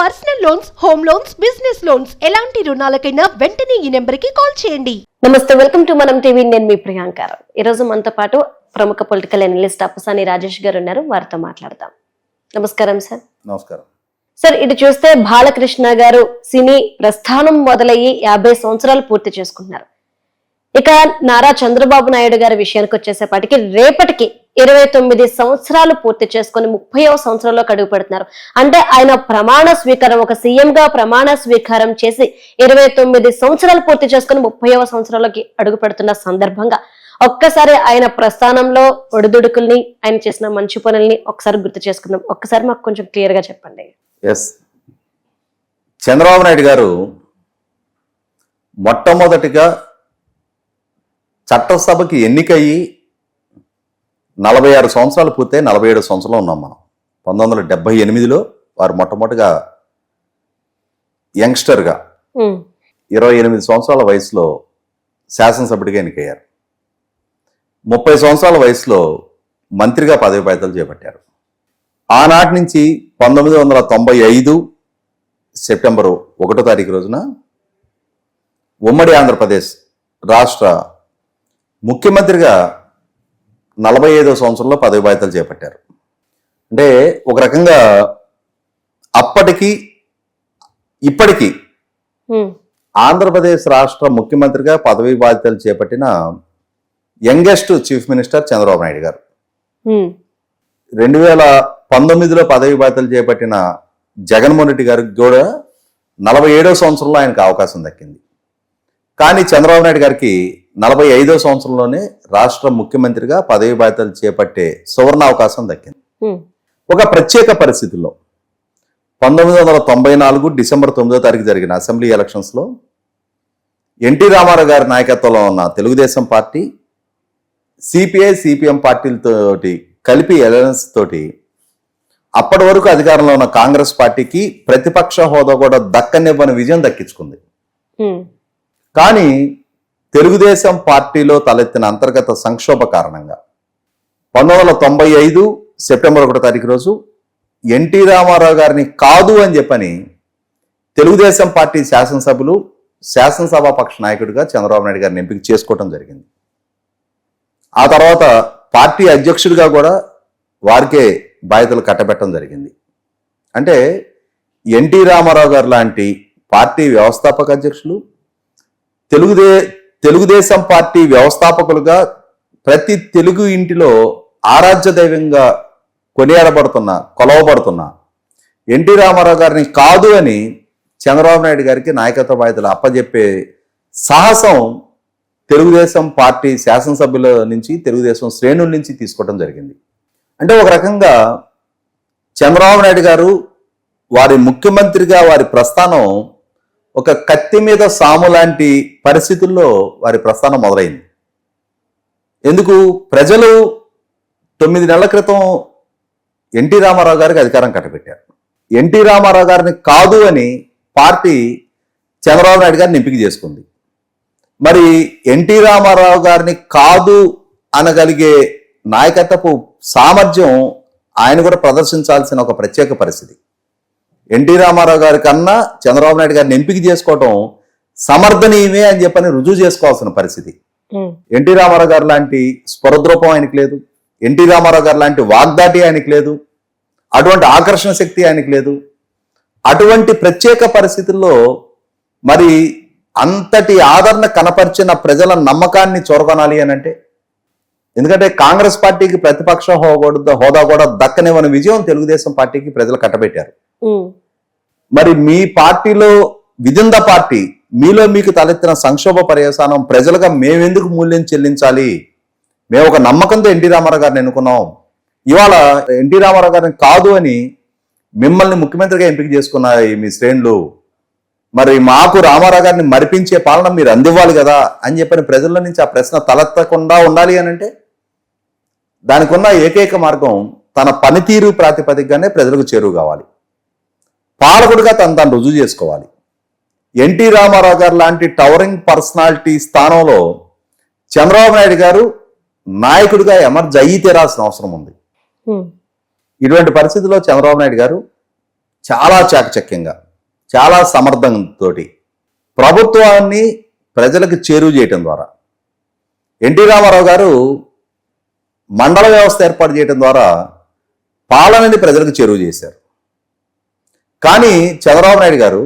Personal loans home loans business loans ఎలాంటి రుణాలకైనా వెంటనే ఈ నెంబర్కి కాల్ చేయండి. నమస్తే వెల్కమ్ టు మనం టీవీ. నేను మీ ప్రియాంక. ఈ రోజు మనతో పాటు ప్రముఖ పొలిటికల్ అనలిస్ట్ అప్పసాని రాజేష్ గారు ఉన్నారు. వారితో మాట్లాడదాం. నమస్కారం సార్. నమస్కారం. సార్ ఇటు చూస్తే బాలకృష్ణ గారు సినీ ప్రస్థానం మొదలయ్యి యాభై సంవత్సరాలు పూర్తి చేసుకుంటున్నారు. ఇక నారా చంద్రబాబు నాయుడు గారి విషయానికి వచ్చేసేపాటికి రేపటికి ఇరవై తొమ్మిది సంవత్సరాలు పూర్తి చేసుకుని ముప్పైవ సంవత్సరంలో కడుగు పెడుతున్నారు. అంటే ఆయన ప్రమాణ స్వీకారం ఒక సీఎం గా ప్రమాణ స్వీకారం చేసి ఇరవై తొమ్మిది సంవత్సరాలు పూర్తి చేసుకుని ముప్పైవ సంవత్సరంలోకి అడుగు పెడుతున్న సందర్భంగా ఒక్కసారి ఆయన ప్రస్థానంలో ఒడిదుడుకుల్ని ఆయన చేసిన మంచి పనుల్ని ఒకసారి గుర్తు చేసుకుందాం. ఒక్కసారి మాకు కొంచెం క్లియర్గా చెప్పండి. ఎస్ చంద్రబాబు నాయుడు గారు మొట్టమొదటిగా చట్టసభకి ఎన్నికయ్యి నలభై ఆరు సంవత్సరాలు పూర్తయి నలభై ఏడు సంవత్సరాలు ఉన్నాం మనం. పంతొమ్మిది వందల డెబ్బై ఎనిమిదిలో వారు మొట్టమొదటిగా యంగ్స్టర్గా ఇరవై ఎనిమిది సంవత్సరాల వయసులో శాసనసభ్యుడిగా ఎన్నికయ్యారు. ముప్పై సంవత్సరాల వయసులో మంత్రిగా పదవి బాధ్యతలు చేపట్టారు. ఆనాటి నుంచి పంతొమ్మిది వందల తొంభై ఐదు సెప్టెంబరు ఒకటో తారీఖు రోజున ఉమ్మడి ఆంధ్రప్రదేశ్ రాష్ట్ర ముఖ్యమంత్రిగా నలభై ఐదో సంవత్సరంలో పదవి బాధ్యతలు చేపట్టారు. అంటే ఒక రకంగా అప్పటికి ఇప్పటికీ ఆంధ్రప్రదేశ్ రాష్ట్ర ముఖ్యమంత్రిగా పదవి బాధ్యతలు చేపట్టిన youngest chief minister Chandrababu Naidu garu. రెండు వేల పంతొమ్మిదిలో పదవి బాధ్యతలు చేపట్టిన జగన్మోహన్ రెడ్డి గారికి కూడా నలభై ఏడో సంవత్సరంలో ఆయనకు అవకాశం దక్కింది. కానీ చంద్రబాబు నాయుడు గారికి నలభై ఐదో సంవత్సరంలోనే రాష్ట్ర ముఖ్యమంత్రిగా పదవి బాధ్యతలు చేపట్టే సువర్ణ అవకాశం దక్కింది. ఒక ప్రత్యేక పరిస్థితుల్లో పంతొమ్మిది వందల తొంభై నాలుగు డిసెంబర్ తొమ్మిదో తారీఖు జరిగిన అసెంబ్లీ ఎలక్షన్స్లో ఎన్టీ రామారావు గారి నాయకత్వంలో ఉన్న తెలుగుదేశం పార్టీ సిపిఐ సిపిఎం పార్టీలతోటి కలిపి అలయన్స్ తోటి అప్పటి వరకు అధికారంలో ఉన్న కాంగ్రెస్ పార్టీకి ప్రతిపక్ష హోదా కూడా దక్కనివ్వని విజయం దక్కించుకుంది. కానీ తెలుగుదేశం పార్టీలో తలెత్తిన అంతర్గత సంక్షోభ కారణంగా పంతొమ్మిది వందల తొంభై ఐదు సెప్టెంబర్ ఒకటో తారీఖు రోజు ఎన్టీ రామారావు గారిని కాదు అని చెప్పని తెలుగుదేశం పార్టీ శాసనసభ్యులు శాసనసభాపక్ష నాయకుడిగా చంద్రబాబు నాయుడు గారిని ఎంపిక చేసుకోవడం జరిగింది. ఆ తర్వాత పార్టీ అధ్యక్షుడిగా కూడా వారికే బాధ్యతలు కట్టబెట్టడం జరిగింది. అంటే ఎన్టీ రామారావు గారు లాంటి పార్టీ వ్యవస్థాపక అధ్యక్షులు తెలుగుదే తెలుగుదేశం పార్టీ వ్యవస్థాపకులుగా ప్రతి తెలుగు ఇంటిలో ఆరాధ్య దైవంగా కొనియాడబడుతున్న కొలవబడుతున్న ఎన్టీ రామారావు గారిని కాదు అని చంద్రబాబు నాయుడు గారికి నాయకత్వ బాధ్యతలు అప్పజెప్పే సాహసం తెలుగుదేశం పార్టీ శాసనసభ్యుల నుంచి తెలుగుదేశం శ్రేణుల నుంచి తీసుకోవడం జరిగింది. అంటే ఒక రకంగా చంద్రబాబు నాయుడు గారు వారి ముఖ్యమంత్రిగా వారి ప్రస్థానం ఒక కత్తి మీద సాము లాంటి పరిస్థితుల్లో వారి ప్రస్థానం మొదలైంది. ఎందుకు? ప్రజలు తొమ్మిది నెలల క్రితం ఎన్టీ రామారావు గారికి అధికారం కట్టబెట్టారు. ఎన్టీ రామారావు గారిని కాదు అని పార్టీ చంద్రబాబు నాయుడు గారిని ఎంపిక చేసుకుంది. మరి ఎన్టీ రామారావు గారిని కాదు అనగలిగే నాయకత్వపు సామర్థ్యం ఆయన కూడా ప్రదర్శించాల్సిన ఒక ప్రత్యేక పరిస్థితి. ఎన్టీ రామారావు గారి కన్నా చంద్రబాబు నాయుడు గారిని ఎంపిక చేసుకోవటం సమర్థనీయమే అని చెప్పని రుజువు చేసుకోవాల్సిన పరిస్థితి. ఎన్టీ రామారావు గారు లాంటి స్వరద్రూపం ఆయనకి లేదు. ఎన్టీ రామారావు గారు లాంటి వాగ్దాటి ఆయనకి లేదు. అటువంటి ఆకర్షణ శక్తి ఆయనకి లేదు. అటువంటి ప్రత్యేక పరిస్థితుల్లో మరి అంతటి ఆదరణ కనపరిచిన ప్రజల నమ్మకాన్ని చొరగొనాలి అని అంటే ఎందుకంటే కాంగ్రెస్ పార్టీకి ప్రతిపక్ష హోదా హోదా కూడా దక్కనివ్వని విజయం తెలుగుదేశం పార్టీకి ప్రజలు కట్టబెట్టారు. మరి మీ పార్టీలో విదిన్ ద పార్టీ మీలో మీకు తలెత్తిన సంక్షోభ పర్యవసానం ప్రజలుగా మేమెందుకు మూల్యం చెల్లించాలి? మేము ఒక నమ్మకంతో ఎన్టీ రామారావు గారిని ఎన్నుకున్నాం. ఇవాళ ఎన్టీ రామారావు గారిని కాదు అని మిమ్మల్ని ముఖ్యమంత్రిగా ఎంపిక చేసుకున్నాయి ఈ మీ శ్రేణులు. మరి మాకు రామారావు గారిని మరిపించే పాలన మీరు అందివ్వాలి కదా అని చెప్పిన ప్రజల నుంచి ఆ ప్రశ్న తలెత్తకుండా ఉండాలి అని అంటే? దానికి ఉన్న ఏకైక మార్గం తన పనితీరు ప్రాతిపదికగానే ప్రజలకు చేరువు కావాలి. పాలకుడిగా తను తాను రుజువు చేసుకోవాలి. ఎన్టీ రామారావు గారు లాంటి టవరింగ్ పర్సనాలిటీ స్థానంలో చంద్రబాబు నాయుడు గారు నాయకుడిగా ఎమర్జ్ అయ్యి తీరాల్సిన అవసరం ఉంది. ఇటువంటి పరిస్థితుల్లో చంద్రబాబు నాయుడు గారు చాలా చాకచక్యంగా చాలా సమర్థంతో ప్రభుత్వాన్ని ప్రజలకు చేరువ చేయటం ద్వారా ఎన్టీ రామారావు గారు మండల వ్యవస్థ ఏర్పాటు చేయడం ద్వారా పాలనని ప్రజలకు చేరువ చేశారు. కానీ చంద్రబాబు నాయుడు గారు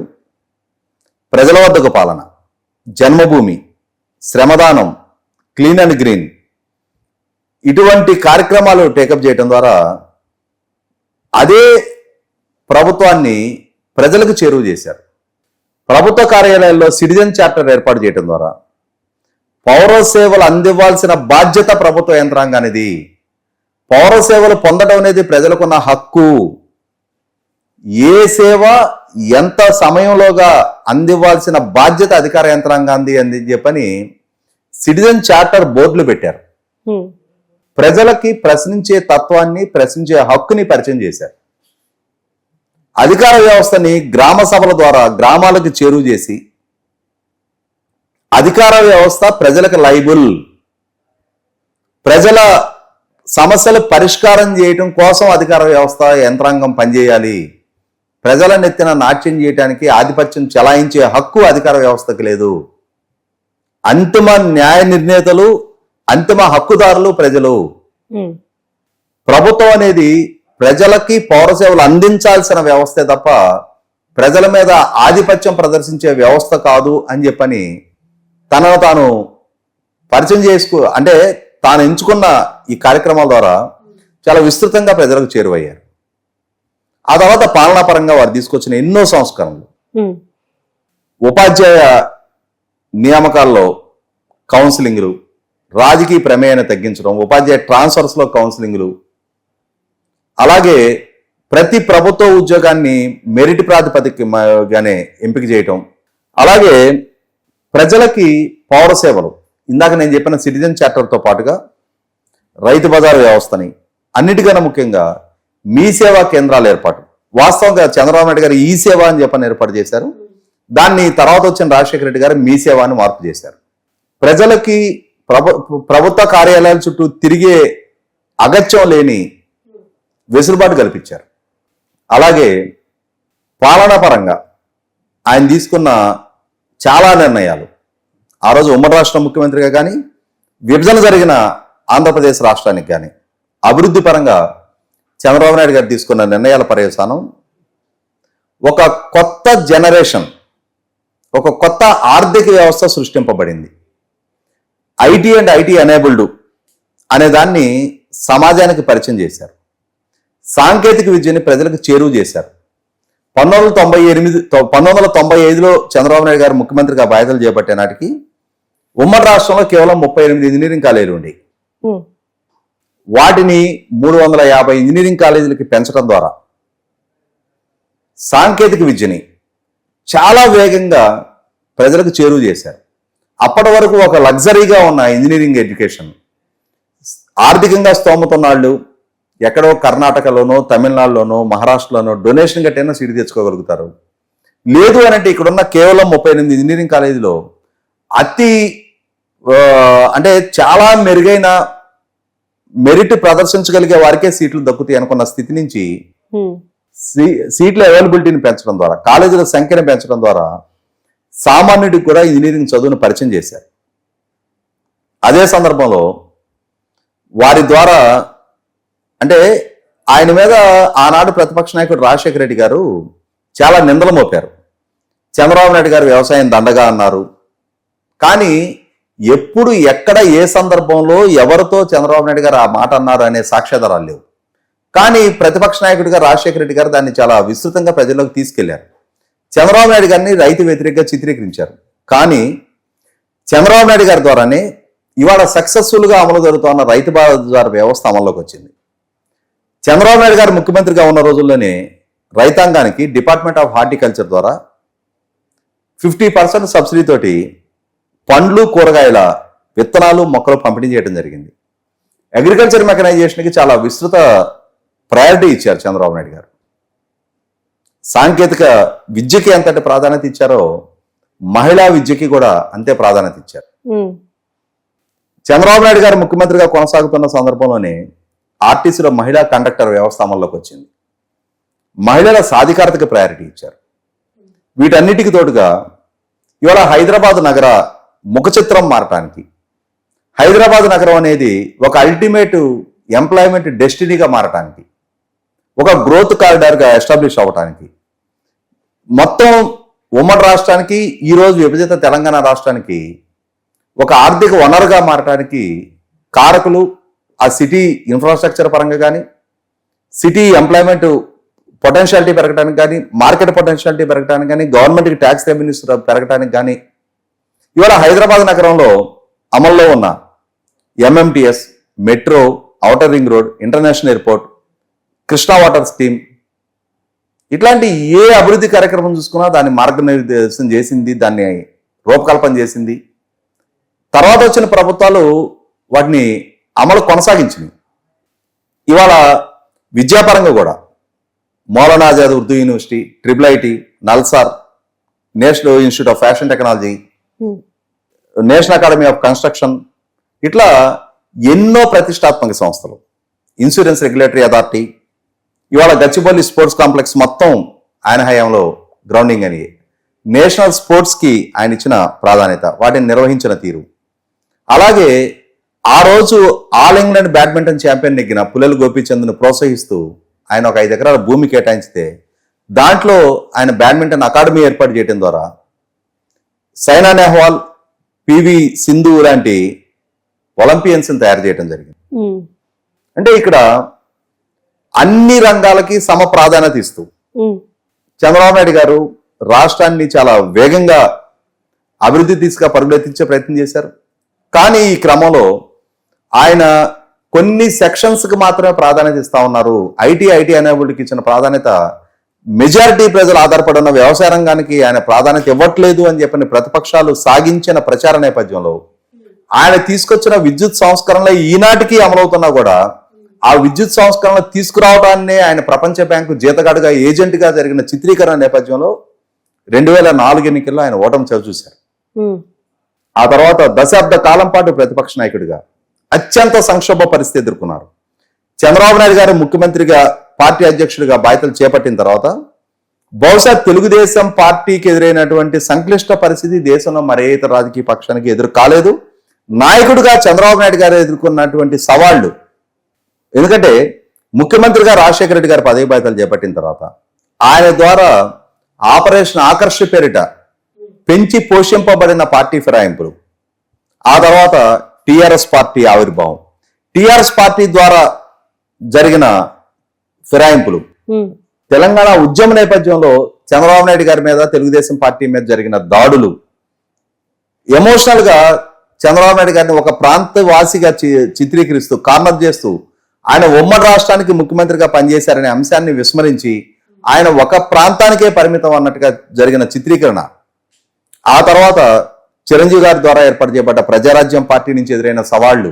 ప్రజల వద్దకు పాలన జన్మభూమి శ్రమదానం క్లీన్ అండ్ గ్రీన్ ఇటువంటి కార్యక్రమాలు టేకప్ చేయటం ద్వారా అదే ప్రభుత్వాన్ని ప్రజలకు చేరువ చేశారు. ప్రభుత్వ కార్యాలయాల్లో సిటిజన్ చార్టర్ ఏర్పాటు చేయడం ద్వారా పౌర సేవలు అందివ్వాల్సిన బాధ్యత ప్రభుత్వ యంత్రాంగానిది. పౌర సేవలు పొందడం అనేది ప్రజలకున్న హక్కు. ఏ సేవ ఎంత సమయంలోగా అందివ్వాల్సిన బాధ్యత అధికార యంత్రాంగాంది అని చెప్పని సిటిజన్ చార్టర్ బోర్డులు పెట్టారు. ప్రజలకి ప్రశ్నించే తత్వాన్ని ప్రశ్నించే హక్కుని పరిచయం చేశారు. అధికార వ్యవస్థని గ్రామ సభల ద్వారా గ్రామాలకు చేరువ చేసి అధికార వ్యవస్థ ప్రజలకు లైబుల్. ప్రజల సమస్యలు పరిష్కారం చేయటం కోసం అధికార వ్యవస్థ యంత్రాంగం పనిచేయాలి. ప్రజల నెత్తిన నాట్యం చేయడానికి ఆధిపత్యం చెలాయించే హక్కు అధికార వ్యవస్థకు లేదు. అంతిమ న్యాయ నిర్ణేతలు అంతిమ హక్కుదారులు ప్రజలు. ప్రభుత్వం అనేది ప్రజలకి పౌర సేవలు అందించాల్సిన వ్యవస్థే తప్ప ప్రజల మీద ఆధిపత్యం ప్రదర్శించే వ్యవస్థ కాదు అని చెప్పని తనను తాను పరిచయం చేసుకు అంటే తాను ఎంచుకున్న ఈ కార్యక్రమాల ద్వారా చాలా విస్తృతంగా ప్రజలకు చేరువయ్యారు. ఆ తర్వాత పాలనాపరంగా వారు తీసుకొచ్చిన ఎన్నో సంస్కరణలు. ఉపాధ్యాయ నియామకాల్లో కౌన్సిలింగ్లు రాజకీయ ప్రమేయాన్ని తగ్గించడం ఉపాధ్యాయ ట్రాన్స్ఫర్స్లో కౌన్సిలింగ్లు అలాగే ప్రతి ప్రభుత్వ ఉద్యోగాన్ని మెరిట్ ప్రాతిపదికగానే ఎంపిక చేయటం అలాగే ప్రజలకి పౌర సేవలు. ఇందాక నేను చెప్పిన సిటిజన్ చార్టర్తో పాటుగా రైతు బజారు వ్యవస్థని అన్నిటికన్నా ముఖ్యంగా మీ సేవా కేంద్రాల ఏర్పాటు. వాస్తవంగా చంద్రబాబు నాయుడు గారు ఈ సేవ అని చెప్పని ఏర్పాటు చేశారు. దాన్ని తర్వాత వచ్చిన రాజశేఖర రెడ్డి గారు మీ సేవ అని మార్పు చేశారు. ప్రజలకి ప్రభుత్వ కార్యాలయాల చుట్టూ తిరిగే అగత్యం లేని వెసులుబాటు కల్పించారు. అలాగే పాలనా పరంగా ఆయన తీసుకున్న చాలా నిర్ణయాలు. ఆ రోజు ఉమ్మడి రాష్ట్ర ముఖ్యమంత్రిగా కానీ విభజన జరిగిన ఆంధ్రప్రదేశ్ రాష్ట్రానికి కానీ అభివృద్ధి పరంగా చంద్రబాబు నాయుడు గారు తీసుకున్న నిర్ణయాల పర్యవసానం ఒక కొత్త జనరేషన్ ఒక కొత్త ఆర్థిక వ్యవస్థ సృష్టింపబడింది. ఐటీ అండ్ ఐటీ ఎనేబుల్డ్ అనే దాన్ని సమాజానికి పరిచయం చేశారు. సాంకేతిక విద్యని ప్రజలకు చేరువ చేశారు. పంతొమ్మిది వందల తొంభై ఎనిమిది పంతొమ్మిది వందల తొంభై ఐదులో చంద్రబాబు నాయుడు గారు ముఖ్యమంత్రిగా బాధ్యతలు చేపట్టే నాటికి ఉమ్మడి రాష్ట్రంలో కేవలం ముప్పై ఎనిమిది ఇంజనీరింగ్ కాలేజీలు ఉండేవి. వాటిని మూడు వందల యాభై ఇంజనీరింగ్ కాలేజీలకి పెంచడం ద్వారా సాంకేతిక విద్యని చాలా వేగంగా ప్రజలకు చేరువ చేశారు. అప్పటి వరకు ఒక లగ్జరీగా ఉన్న ఇంజనీరింగ్ ఎడ్యుకేషన్ ఆర్థికంగా స్తోమతున్న వాళ్ళు ఎక్కడో కర్ణాటకలోనో తమిళనాడులోనో మహారాష్ట్రలోనో డొనేషన్ కట్టైనా సీటు తెచ్చుకోగలుగుతారు. లేదు అనంటే ఇక్కడున్న కేవలం ముప్పై ఎనిమిది ఇంజనీరింగ్ కాలేజీలో అతి అంటే చాలా మెరుగైన మెరిట్ ప్రదర్శించగలిగే వారికే సీట్లు దక్కుతాయి అనుకున్న స్థితి నుంచి సీట్ల అవైలబిలిటీని పెంచడం ద్వారా కాలేజీల సంఖ్యను పెంచడం ద్వారా సామాన్యుడికి కూడా ఇంజనీరింగ్ చదువును పరిచయం చేశారు. అదే సందర్భంలో వారి ద్వారా అంటే ఆయన మీద ఆనాడు ప్రతిపక్ష నాయకుడు రాజశేఖర రెడ్డి గారు చాలా నిందలు మోపారు. చంద్రబాబు నాయుడు గారు వ్యవసాయం దండగా అన్నారు. కానీ ఎప్పుడు ఎక్కడ ఏ సందర్భంలో ఎవరితో చంద్రబాబు నాయుడు గారు ఆ మాట అన్నారు అనే సాక్ష్యాధారాలు లేవు. కానీ ప్రతిపక్ష నాయకుడిగా రాజశేఖర రెడ్డి గారు దాన్ని చాలా విస్తృతంగా ప్రజల్లోకి తీసుకెళ్ళారు. చంద్రబాబు నాయుడు గారిని రైతు వ్యతిరేకంగా చిత్రీకరించారు. కానీ చంద్రబాబు నాయుడు గారి ద్వారానే ఇవాళ సక్సెస్ఫుల్గా అమలు జరుగుతున్న రైతు బజార్ వ్యవస్థ అమల్లోకి వచ్చింది. చంద్రబాబు నాయుడు గారు ముఖ్యమంత్రిగా ఉన్న రోజుల్లోనే రైతాంగానికి డిపార్ట్మెంట్ ఆఫ్ హార్టికల్చర్ ద్వారా ఫిఫ్టీ పర్సెంట్ సబ్సిడీతోటి పండ్లు కూరగాయల విత్తనాలు మొక్కలు పంపిణీ చేయడం జరిగింది. అగ్రికల్చర్ మెకనైజేషన్కి చాలా విస్తృత ప్రయారిటీ ఇచ్చారు చంద్రబాబు నాయుడు గారు. సాంకేతిక విద్యకి ఎంతటి ప్రాధాన్యత ఇచ్చారో మహిళా విద్యకి కూడా అంతే ప్రాధాన్యత ఇచ్చారు. చంద్రబాబు నాయుడు గారు ముఖ్యమంత్రిగా కొనసాగుతున్న సందర్భంలోనే ఆర్టీసీలో మహిళా కండక్టర్ వ్యవస్థ అమల్లోకి వచ్చింది. మహిళల సాధికారతకి ప్రయారిటీ ఇచ్చారు. వీటన్నిటికి తోడుగా ఇవాళ హైదరాబాద్ నగర ముఖచిత్రం మారటానికి హైదరాబాద్ నగరం అనేది ఒక అల్టిమేట్ ఎంప్లాయ్మెంట్ డెస్టినీగా మారటానికి. ఒక గ్రోత్ కారిడార్గా ఎస్టాబ్లిష్ అవ్వటానికి. మొత్తం ఉమ్మడి రాష్ట్రానికి ఈరోజు విభజిత తెలంగాణ రాష్ట్రానికి ఒక ఆర్థిక వనరుగా మారటానికి కారకులు ఆ సిటీ ఇన్ఫ్రాస్ట్రక్చర్ పరంగా కానీ సిటీ ఎంప్లాయ్మెంట్ పొటెన్షియాలిటీ పెరగడానికి కానీ మార్కెట్ పొటెన్షియాలిటీ పెరగడానికి కానీ గవర్నమెంట్కి ట్యాక్స్ రెవెన్యూస్ పెరగడానికి కానీ ఇవాళ హైదరాబాద్ నగరంలో అమల్లో ఉన్న MMTS metro outer ring road international airport Krishna water scheme ఇట్లాంటి ఏ అభివృద్ధి కార్యక్రమం చూసుకున్నా దాన్ని మార్గనిర్దేశం చేసింది దాన్ని రూపకల్పన చేసింది. తర్వాత వచ్చిన ప్రభుత్వాలు వాటిని అమలు కొనసాగించినాయి ఇవాళ విద్యాపరంగా కూడా Maulana Azad Urdu university triple IT NALSAR national institute of fashion technology national academy of construction. ఇట్లా ఎన్నో ప్రతిష్టాత్మక సంస్థలు. Insurance regulatory authority. ఇవాళ గచ్చిబౌలి స్పోర్ట్స్ కాంప్లెక్స్ మొత్తం ఆయన హయాంలో గ్రౌండింగ్ అని నేషనల్ స్పోర్ట్స్కి ఆయన ఇచ్చిన ప్రాధాన్యత వాటిని నిర్వహించిన తీరు. అలాగే ఆ రోజు ఆల్ ఇంగ్లాండ్ బ్యాడ్మింటన్ ఛాంపియన్ నెగ్గిన పుల్లెలు గోపీచంద్ను ప్రోత్సహిస్తూ ఆయన ఒక ఐదు ఎకరాల భూమి కేటాయించితే దాంట్లో ఆయన బ్యాడ్మింటన్ అకాడమీ ఏర్పాటు చేయడం ద్వారా సైనా నెహ్వాల్ పివి సింధు లాంటి ఒలింపియన్స్ తయారు చేయడం జరిగింది. అంటే ఇక్కడ అన్ని రంగాలకి సమ ప్రాధాన్యత ఇస్తూ చంద్రబాబు నాయుడు గారు రాష్ట్రాన్ని చాలా వేగంగా అభివృద్ధి తీసుగా పరుగులెత్తించే ప్రయత్నం చేశారు. కానీ ఈ క్రమంలో ఆయన కొన్ని సెక్షన్స్కి మాత్రమే ప్రాధాన్యత ఇస్తా ఉన్నారు. ఐటీ ఐటీ అనేవాళ్ళకి ఇచ్చిన ప్రాధాన్యత మెజారిటీ ప్రజలు ఆధారపడి ఉన్న వ్యవసాయ రంగానికి ఆయన ప్రాధాన్యత ఇవ్వట్లేదు అని చెప్పిన ప్రతిపక్షాలు సాగించిన ప్రచార నేపథ్యంలో ఆయన తీసుకొచ్చిన విద్యుత్ సంస్కరణలు ఈనాటికి అమలవుతున్నా కూడా ఆ విద్యుత్ సంస్కరణలు తీసుకురావడాన్ని ఆయన ప్రపంచ బ్యాంకు జీతగాడుగా ఏజెంట్గా జరిగిన చిత్రీకరణ నేపథ్యంలో రెండు వేల నాలుగు ఎన్నికల్లో ఆయన ఓటమి చవి చూశారు. ఉమ్, ఆ తర్వాత దశాబ్ద కాలం పాటు ప్రతిపక్ష నాయకుడిగా అత్యంత సంక్షోభ పరిస్థితి ఎదుర్కొన్నారు. చంద్రబాబు నాయుడు గారు ముఖ్యమంత్రిగా పార్టీ అధ్యక్షుడిగా బాధ్యతలు చేపట్టిన తర్వాత బహుశా తెలుగుదేశం పార్టీకి ఎదురైనటువంటి సంక్లిష్ట పరిస్థితి దేశంలో మరే ఇతర రాజకీయ పక్షానికి ఎదురు కాలేదు. నాయకుడిగా చంద్రబాబు నాయుడు గారు ఎదుర్కొన్నటువంటి సవాళ్ళు ఎందుకంటే ముఖ్యమంత్రిగా రాజశేఖర రెడ్డి గారు పదవి బాధ్యతలు చేపట్టిన తర్వాత ఆయన ద్వారా ఆపరేషన్ ఆకర్ష పేరిట పెంచి పోషింపబడిన పార్టీ ఫిరాయింపులు ఆ తర్వాత టిఆర్ఎస్ పార్టీ ఆవిర్భావం. టిఆర్ఎస్ పార్టీ ద్వారా జరిగిన ఫిరాయింపులు. తెలంగాణ ఉద్యమ నేపథ్యంలో చంద్రబాబు నాయుడు గారి మీద తెలుగుదేశం పార్టీ మీద జరిగిన దాడులు. ఎమోషనల్గా చంద్రబాబు నాయుడు గారిని ఒక ప్రాంత వాసిగా చిత్రీకరిస్తూ కార్నర్ చేస్తూ ఆయన ఉమ్మడి రాష్ట్రానికి ముఖ్యమంత్రిగా పనిచేశారనే అంశాన్ని విస్మరించి ఆయన ఒక ప్రాంతానికే పరిమితం అన్నట్టుగా జరిగిన చిత్రీకరణ. ఆ తర్వాత చిరంజీవి గారి ద్వారా ఏర్పాటు చేయబడ్డ ప్రజారాజ్యం పార్టీ నుంచి ఎదురైన సవాళ్ళు.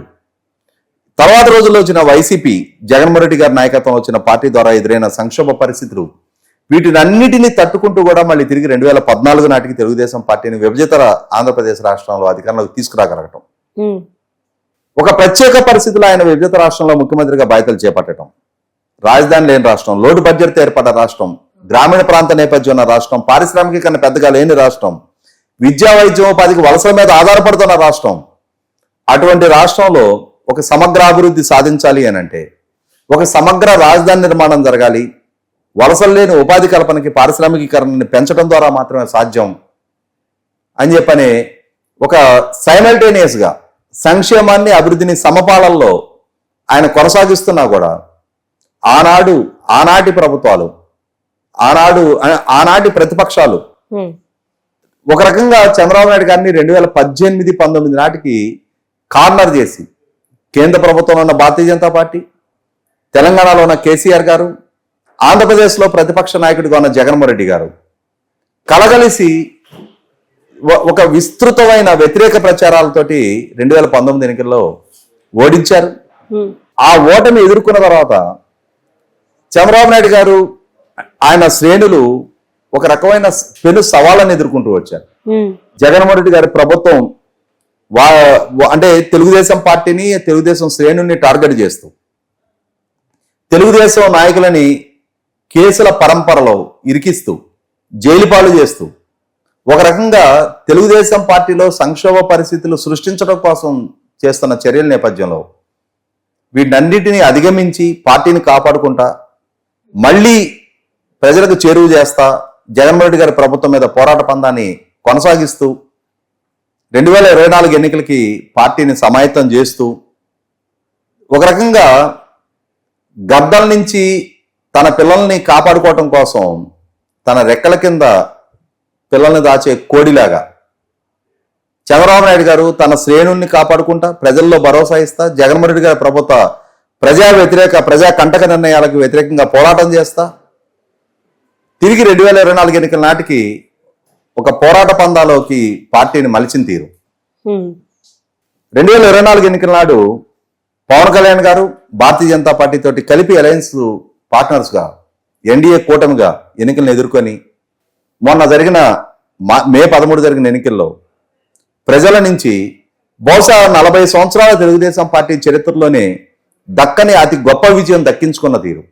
తర్వాత రోజుల్లో వచ్చిన వైసీపీ జగన్మోహన్ రెడ్డి గారి నాయకత్వం వచ్చిన పార్టీ ద్వారా ఎదురైన సంక్షోభ పరిస్థితులు వీటినన్నిటినీ తట్టుకుంటూ కూడా మళ్ళీ తిరిగి రెండు వేల పద్నాలుగు నాటికి తెలుగుదేశం పార్టీని విభజిత ఆంధ్రప్రదేశ్ రాష్ట్రంలో అధికారంలోకి తీసుకురాగలగటం. ఒక ప్రత్యేక పరిస్థితిలో ఆయన విభజిత రాష్ట్రంలో ముఖ్యమంత్రిగా బాధ్యతలు చేపట్టడం. రాజధాని లేని రాష్ట్రం లోటు బడ్జెట్ ఏర్పడ్డ రాష్ట్రం గ్రామీణ ప్రాంత నేపథ్యం ఉన్న రాష్ట్రం పారిశ్రామికీకరణ పెద్దగా లేని రాష్ట్రం విద్యా వైద్యోపాధికి వలసల మీద ఆధారపడుతున్న రాష్ట్రం. అటువంటి రాష్ట్రంలో ఒక సమగ్ర అభివృద్ధి సాధించాలి అని అంటే ఒక సమగ్ర రాజధాని నిర్మాణం జరగాలి వలసలు లేని ఉపాధి కల్పనకి పారిశ్రామికీకరణని పెంచడం ద్వారా మాత్రమే సాధ్యం అని చెప్పని ఒక సైమల్టేనియస్గా సంక్షేమాన్ని అభివృద్ధిని సమపాలనలో ఆయన కొనసాగిస్తున్నా కూడా ఆనాడు ఆనాటి ప్రభుత్వాలు ఆనాడు ఆనాటి ప్రతిపక్షాలు ఒక రకంగా చంద్రబాబు నాయుడు గారిని రెండు వేల పద్దెనిమిది పంతొమ్మిది నాటికి కార్నర్ చేసి కేంద్ర ప్రభుత్వంలో ఉన్న భారతీయ జనతా పార్టీ తెలంగాణలో ఉన్న కేసీఆర్ గారు ఆంధ్రప్రదేశ్లో ప్రతిపక్ష నాయకుడిగా ఉన్న జగన్మోహన్ రెడ్డి గారు కలగలిసి ఒక విస్తృతమైన వ్యతిరేక ప్రచారాలతోటి రెండు వేల పంతొమ్మిది ఎన్నికల్లో ఓడించారు. ఆ ఓటమి ఎదుర్కొన్న తర్వాత చంద్రబాబు నాయుడు గారు ఆయన శ్రేణులు ఒక రకమైన పెను సవాళ్ళని ఎదుర్కొంటూ వచ్చారు. జగన్మోహన్ రెడ్డి గారి ప్రభుత్వం వా అంటే తెలుగుదేశం పార్టీని తెలుగుదేశం శ్రేణుని టార్గెట్ చేస్తూ. తెలుగుదేశం నాయకులని కేసుల పరంపరలో ఇరికిస్తూ జైలుపాలు చేస్తూ. ఒక రకంగా తెలుగుదేశం పార్టీలో సంక్షోభ పరిస్థితులు సృష్టించడం కోసం చేస్తున్న చర్యల నేపథ్యంలో వీటన్నిటిని అధిగమించి పార్టీని కాపాడుకుంటా మళ్ళీ ప్రజలకు చేరువ చేస్తా జగన్మోహన్ రెడ్డి గారి ప్రభుత్వం మీద పోరాట పందాన్ని కొనసాగిస్తూ రెండు వేల ఇరవై నాలుగు ఎన్నికలకి పార్టీని సమాయత్తం చేస్తూ ఒక రకంగా గద్దల నుంచి తన పిల్లల్ని కాపాడుకోవటం కోసం తన రెక్కల కింద పిల్లల్ని దాచే కోడిలాగా చంద్రబాబు నాయుడు గారు తన శ్రేణుల్ని కాపాడుకుంటా ప్రజల్లో భరోసా ఇస్తా జగన్మోహన్ రెడ్డి గారి ప్రభుత్వ ప్రజా వ్యతిరేక ప్రజా కంటక నిర్ణయాలకు వ్యతిరేకంగా పోరాటం చేస్తా. తిరిగి రెండు వేల ఇరవై నాలుగు ఎన్నికల నాటికి ఒక పోరాట పందాలోకి పార్టీని మలిచిన తీరు. రెండు వేల ఇరవై నాలుగు ఎన్నికల నాడు పవన్ కళ్యాణ్ గారు భారతీయ జనతా పార్టీ తోటి కలిపి అలయన్స్ పార్ట్నర్స్గా ఎన్డీఏ కూటమిగా ఎన్నికలను ఎదుర్కొని మొన్న జరిగిన మా- మే పదమూడు జరిగిన ఎన్నికల్లో ప్రజల నుంచి బహుశా నలభై సంవత్సరాల తెలుగుదేశం పార్టీ చరిత్రలోనే దక్కని అతి గొప్ప విజయం దక్కించుకున్న తీరు.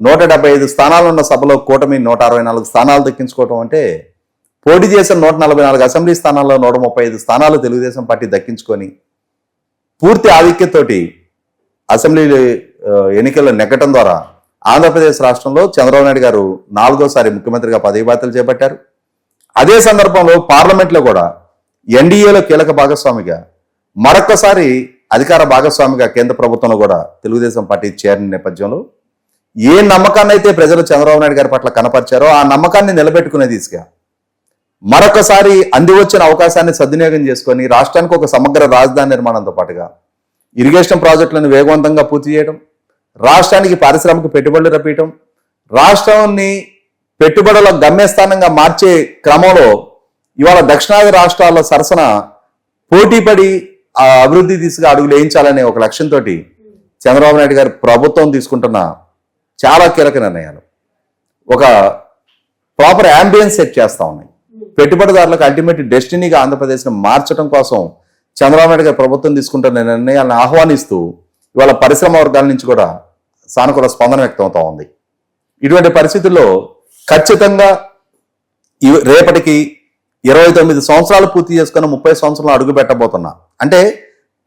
నూట డెబ్బై ఐదు స్థానాలున్న సభలో కూటమి నూట అరవై నాలుగు స్థానాలు దక్కించుకోవటం అంటే పోటీ చేసిన నూట నలభై నాలుగు అసెంబ్లీ స్థానాల్లో నూట ముప్పై ఐదు స్థానాలు తెలుగుదేశం పార్టీ దక్కించుకొని పూర్తి ఆధిక్యతోటి అసెంబ్లీ ఎన్నికల్లో నెగ్గటం ద్వారా ఆంధ్రప్రదేశ్ రాష్ట్రంలో చంద్రబాబు నాయుడు గారు నాలుగోసారి ముఖ్యమంత్రిగా పదవి బాధ్యతలు చేపట్టారు. అదే సందర్భంలో పార్లమెంట్లో కూడా ఎన్డీఏలో కీలక భాగస్వామిగా మరొకసారి అధికార భాగస్వామిగా కేంద్ర ప్రభుత్వంలో కూడా తెలుగుదేశం పార్టీ చేరిన నేపథ్యంలో ఏ నమ్మకాన్ని అయితే ప్రజలు చంద్రబాబు నాయుడు గారి పట్ల కనపరిచారో ఆ నమ్మకాన్ని నిలబెట్టుకునే దిశగా మరొకసారి అంది వచ్చిన అవకాశాన్ని సద్వినియోగం చేసుకొని రాష్ట్రానికి ఒక సమగ్ర రాజధాని నిర్మాణంతో పాటుగా ఇరిగేషన్ ప్రాజెక్టులను వేగవంతంగా పూర్తి చేయడం రాష్ట్రానికి పారిశ్రామిక పెట్టుబడులు రప్పించడం రాష్ట్రాన్ని పెట్టుబడుల గమ్యస్థానంగా మార్చే క్రమంలో ఇవాళ దక్షిణాది రాష్ట్రాల సరసన పోటీపడి ఆ అభివృద్ధి దిశగా అడుగులు వేయించాలనే ఒక లక్ష్యంతో చంద్రబాబు నాయుడు గారి ప్రభుత్వం తీసుకుంటున్న చాలా కీలక నిర్ణయాలు. ఒక ప్రాపర్ యాంబియన్స్ సెట్ చేస్తా ఉన్నాయి. పెట్టుబడిదారులకు అల్టిమేట్ డెస్టినీగా ఆంధ్రప్రదేశ్ను మార్చడం కోసం చంద్రబాబు నాయుడు గారి ప్రభుత్వం తీసుకుంటున్న నిర్ణయాలను ఆహ్వానిస్తూ ఇవాళ పరిశ్రమ వర్గాల నుంచి కూడా సానుకూల స్పందన వ్యక్తం అవుతా ఉంది. ఇటువంటి పరిస్థితుల్లో ఖచ్చితంగా రేపటికి ఇరవై తొమ్మిది సంవత్సరాలు పూర్తి చేసుకున్న ముప్పై సంవత్సరాలు అడుగు పెట్టబోతున్నా. అంటే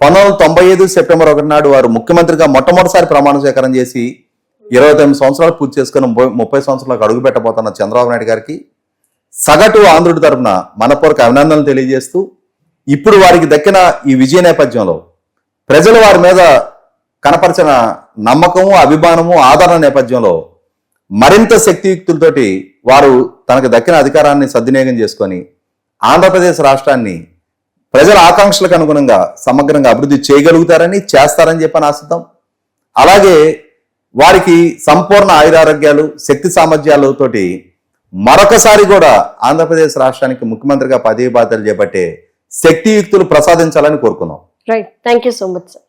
పంతొమ్మిది తొంభై ఐదు సెప్టెంబర్ ఒకటి నాడు వారు ముఖ్యమంత్రిగా మొట్టమొదటిసారి ప్రమాణ స్వీకారం చేసి ఇరవై తొమ్మిది సంవత్సరాలు పూర్తి చేసుకుని ముప్పై- ముప్పై సంవత్సరాలకు అడుగు పెట్టబోతున్న చంద్రబాబు నాయుడు గారికి సగటు ఆంధ్రుడి తరపున మనపూర్వక అభినందనలు తెలియజేస్తూ ఇప్పుడు వారికి దక్కిన ఈ విజయ నేపథ్యంలో ప్రజలు వారి మీద కనపరిచిన నమ్మకము అభిమానము ఆదరణ నేపథ్యంలో మరింత శక్తియుక్తులతోటి వారు తనకు దక్కిన అధికారాన్ని సద్వినియోగం చేసుకొని ఆంధ్రప్రదేశ్ రాష్ట్రాన్ని ప్రజల ఆకాంక్షలకు అనుగుణంగా సమగ్రంగా అభివృద్ధి చేయగలుగుతారని చేస్తారని చెప్పని ఆశిద్దాం. అలాగే వారికి సంపూర్ణ ఆయురారోగ్యాలు శక్తి సామర్థ్యాలతోటి మరొకసారి కూడా ఆంధ్రప్రదేశ్ రాష్ట్రానికి ముఖ్యమంత్రిగా పదవి బాధ్యతలు చేపట్టే శక్తియుక్తులు ప్రసాదించాలని కోరుకున్నాం. Right thank you so much sir